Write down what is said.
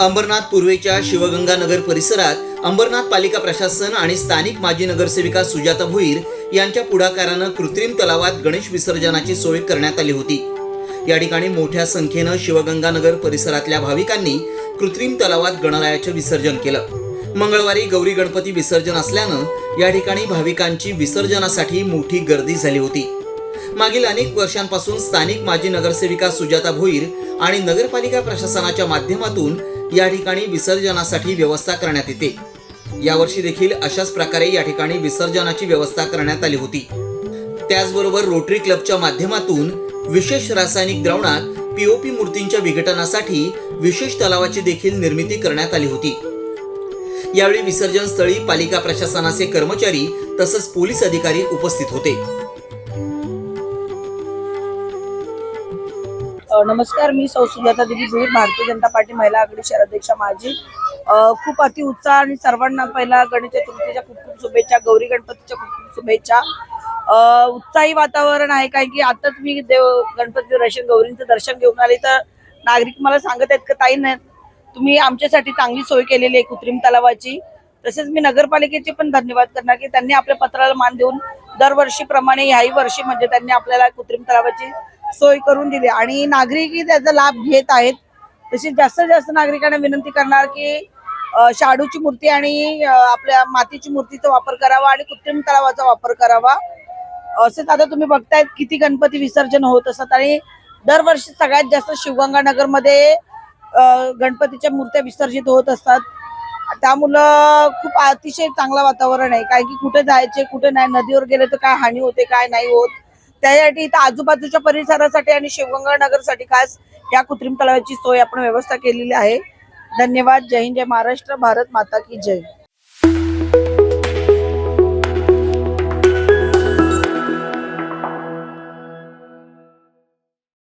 अंबरनाथ पूर्वेच्या शिवगंगा नगर परिसरात अंबरनाथ पालिका प्रशासन आणि स्थानिक माजी नगरसेविका सुजाता भुईर यांच्या पुढाकारानं कृत्रिम तलावात गणेश विसर्जनाची सोय करण्यात आली होती. या ठिकाणी मोठ्या संख्येनं शिवगंगानगर परिसरातल्या भाविकांनी कृत्रिम तलावात गणरायाचं विसर्जन केलं. मंगळवारी गौरी गणपती विसर्जन असल्यानं या ठिकाणी भाविकांची विसर्जनासाठी मोठी गर्दी झाली होती. मागील अनेक वर्षांपासून स्थानिक माजी नगरसेविका सुजाता भोईर आणि नगरपालिका प्रशासनाच्या माध्यमातून या ठिकाणी विसर्जनासाठी व्यवस्था करण्यात येते. यावर्षी देखील अशाच प्रकारे या ठिकाणी विसर्जनाची व्यवस्था करण्यात आली होती. त्याचबरोबर रोटरी क्लबच्या माध्यमातून विशेष रासायनिक द्रावणात पीओपी मूर्तींच्या विघटनासाठी विशेष तलावाची देखील निर्मिती करण्यात आली होती. यावेळी विसर्जन स्थळी पालिका प्रशासनाचे कर्मचारी तसंच पोलीस अधिकारी उपस्थित होते. नमस्कार मी सौ सुजाता देवी भुईर भारतीय जनता पार्टी महिला आघाडी शहराध्यक्षा माझी खूप अति उत्साह आणि सर्वांना पहिला गणेश चतुर्थीच्या खूप खूप शुभेच्छा गौरी गणपतीच्या खूप खूप शुभेच्छा. उत्साही वातावरण आहे कारण की आताच मी देव गणपती दर्शन गौरींचं दर्शन घेऊन आले तर नागरिक मला सांगत आहेत का ताई नाही तुम्ही आमच्यासाठी चांगली सोय केलेली आहे कृत्रिम तलावाची. तसेच मी नगरपालिकेचे पण धन्यवाद करणार की त्यांनी आपल्या पत्राला मान देऊन दरवर्षीप्रमाणे ह्याही वर्षी म्हणजे त्यांनी आपल्याला कृत्रिम तलावाची सोय करून दिली. आणि नागरिकही त्याचा लाभ घेत आहेत. तसेच जास्तीत जास्त नागरिकांना विनंती करणार की शाडूची मूर्ती आणि आपल्या मातीची मूर्तीचा वापर करावा आणि कृत्रिम तलावाचा वापर करावा. असेच आता तुम्ही बघतायत किती गणपती विसर्जन होत असतात आणि दरवर्षी सगळ्यात जास्त शिवगंगानगरमध्ये गणपतीच्या मूर्त्या विसर्जित होत असतात. त्यामुळं खूप अतिशय चांगलं वातावरण आहे. कारण की कुठे जायचे कुठे नाही नदीवर गेले तर काय हानी होते काय नाही होत. त्यासाठी इथं आजूबाजूच्या परिसरासाठी आणि शिवगंगानगरसाठी खास या कृत्रिम तलावाची सोय आपण व्यवस्था केलेली आहे. धन्यवाद. जय हिंद जय महाराष्ट्र. भारत माता की जय.